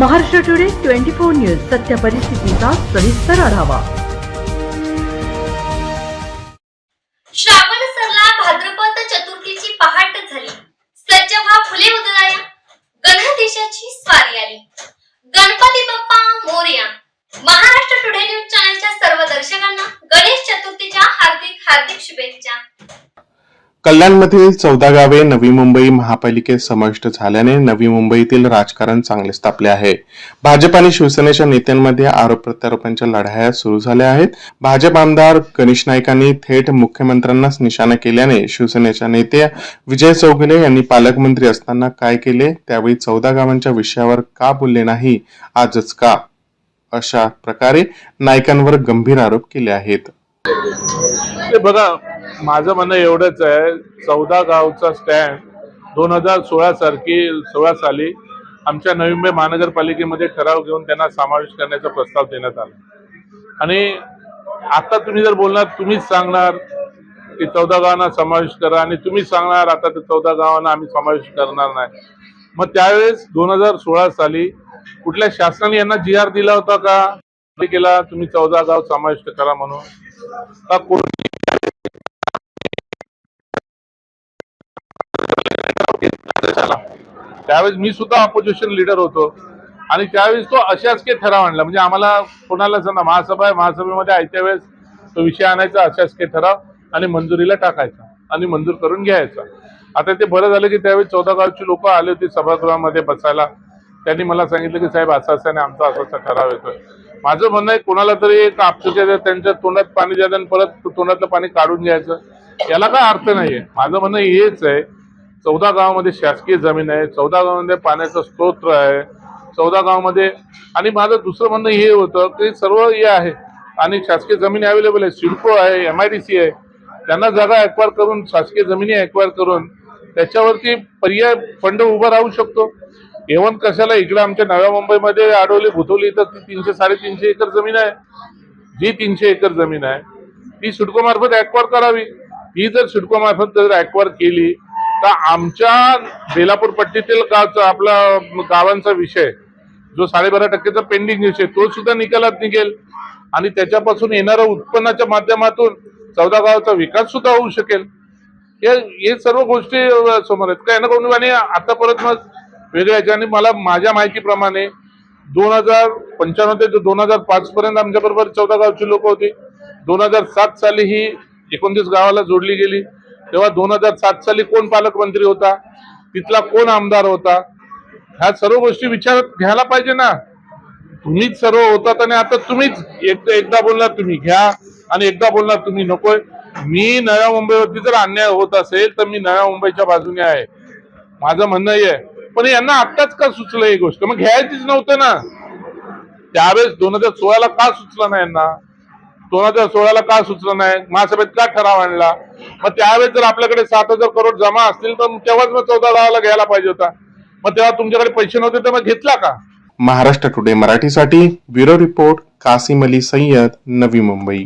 Maharashtra Today twenty four news सत्य परिस्थितीचा सविस्तर आढावा. श्रावण सरला भाद्रपद चतुर्थीची पहाट झाली. सज्ज भाव फुले उदळाया गणदेशाची स्वारी आली. गणपती बाप्पा मोर्या. महाराष्ट्र टुडे न्यूज चॅनलच्या सर्व दर्शकांना गणेश चतुर्थीच्या हार्दिक हार्दिक शुभेच्छा. कल्याणमधील चौदा गावे नवी मुंबई महापालिकेत समाविष्ट झाल्याने नवी मुंबईतील राजकारण चांगलेच तापले आहे. भाजप आणि शिवसेनेच्या नेत्यांमध्ये आरोप प्रत्यारोपांच्या लढाया सुरू झाल्या आहेत. भाजप आमदार गणेश नाईकांनी थेट मुख्यमंत्र्यांनाच निशाणा केल्याने शिवसेनेच्या नेते विजय चौघले यांनी पालकमंत्री असताना काय केले? त्यावेळी चौदा गावांच्या विषयावर का बोलले नाही? आजच का? अशा प्रकारे नायकांवर गंभीर आरोप केले आहेत. बघा माझं म्हणणं एवढंच आहे चौदा गावचा स्टँड दोन हजार सोळा सारखी सोळा साली आमच्या नवी मुंबई महानगरपालिकेमध्ये ठराव घेऊन त्यांना समावेश करण्याचा प्रस्ताव देण्यात आला. आणि आता तुम्ही जर बोलणार तुम्हीच सांगणार की चौदा गावांना समावेश करा आणि तुम्हीच सांगणार आता ते चौदा गावांना आम्ही समावेश करणार नाही. मग त्यावेळेस दोन हजार सोळा साली कुठल्या शासनाने यांना जी आर दिला होता का? केला तुम्ही चौदा गाव समाविष्ट करा म्हणून. का कोण त्यावेळेस मी सुद्धा अपोजिशन लीडर होतो. आणि त्यावेळेस तो अशासकीय ठराव आणला. म्हणजे आम्हाला कोणाला सांगा महासभा आहे. महासभेमध्ये आयत्या वेळेस तो विषय आणायचा अशासकीय ठराव आणि मंजुरीला टाकायचा आणि मंजूर करून घ्यायचा. आता ते बरं झालं की त्यावेळी चौदा गावची लोक आले होते सभागृहामध्ये बसायला. त्यांनी मला सांगितलं की साहेब असं असं आणि आमचा असा असा ठराव येतोय. माझं म्हणणं आहे कोणाला तरी एक त्यांच्या तोंडात पाणी द्यायचं आणि परत तोंडातलं पाणी काढून घ्यायचं. याला काय अर्थ नाहीये. माझं म्हणणं हेच आहे चौदा गावामध्ये शासकीय जमीन आहे चौदा गावामध्ये पाण्याचा स्तोत्र आहे चौदा गावामध्ये आणि माझं दुसरं म्हणणं हे होतं की सर्व हे आहे आणि शासकीय जमीन अवेलेबल आहे सिडको आहे एम आय डी सी आहे त्यांना जागा एक्वायर करून शासकीय जमिनी ॲक्वायर करून त्याच्यावरती पर्याय फंड उभा राहू शकतो. एवन कशाला इकडे आमच्या नव्या मुंबईमध्ये आडवली भुतवली तर ती तीनशे साडेतीनशे एकर जमीन आहे. जी तीनशे एकर जमीन आहे ती सिडकोमार्फत मार्फत करावी. ही जर सिडकोमार्फत जर एक्वायर केली तर आमच्या बेलापूर पट्टीतील गावचा आपला गावांचा विषय जो साडेबारा टक्केचा पेंडिंग विषय तो सुद्धा निकालात निघेल. आणि त्याच्यापासून येणाऱ्या उत्पन्नाच्या माध्यमातून चौदा गावाचा विकास सुद्धा होऊ शकेल. हे हे सर्व गोष्टी समोर आहेत. काय ना कोणी आणि आतापर्यंत मग वेगळ्या ह्याच्याने मला माझ्या माहितीप्रमाणे दोन हजार पंच्याण्णव ते दोन हजार पाच पर्यंत आमच्याबरोबर चौदा गावची लोक होती. दोन हजार सात साली ही एकोणतीस गावाला जोडली गेली. तेव्हा दोन हजार सात साली कोण पालकमंत्री होता? तिथला कोण आमदार होता? ह्या सर्व गोष्टी विचारात घ्यायला पाहिजे ना. तुम्हीच सर्व होतात आणि आता तुम्हीच एकदा एकदा बोलणार तुम्ही घ्या आणि एकदा बोलणार तुम्ही नकोय. मी नव्या मुंबईवरती जर अन्याय होत असेल तर मी नव्या मुंबईच्या बाजूने आहे. माझं म्हणणं आहे. पण यांना आत्ताच का सुचलं ही गोष्ट? मग घ्यायचीच नव्हतं ना. त्यावेळेस दोन हजार सोळाला का सुचलं नाही यांना? दोन हजार सोळाला का सुचलं नाही? महासभेत का ठराव आणला? मग त्यावेळेस जर आपल्याकडे सात हजार करोड जमा असतील तर तेव्हाच मग चौदा दहाला घ्यायला पाहिजे होता. मग तेव्हा तुमच्याकडे पैसे नव्हते तर मग घेतला का? महाराष्ट्र टुडे मराठीसाठी ब्युरो रिपोर्ट कासिम अली सय्यद नवी मुंबई.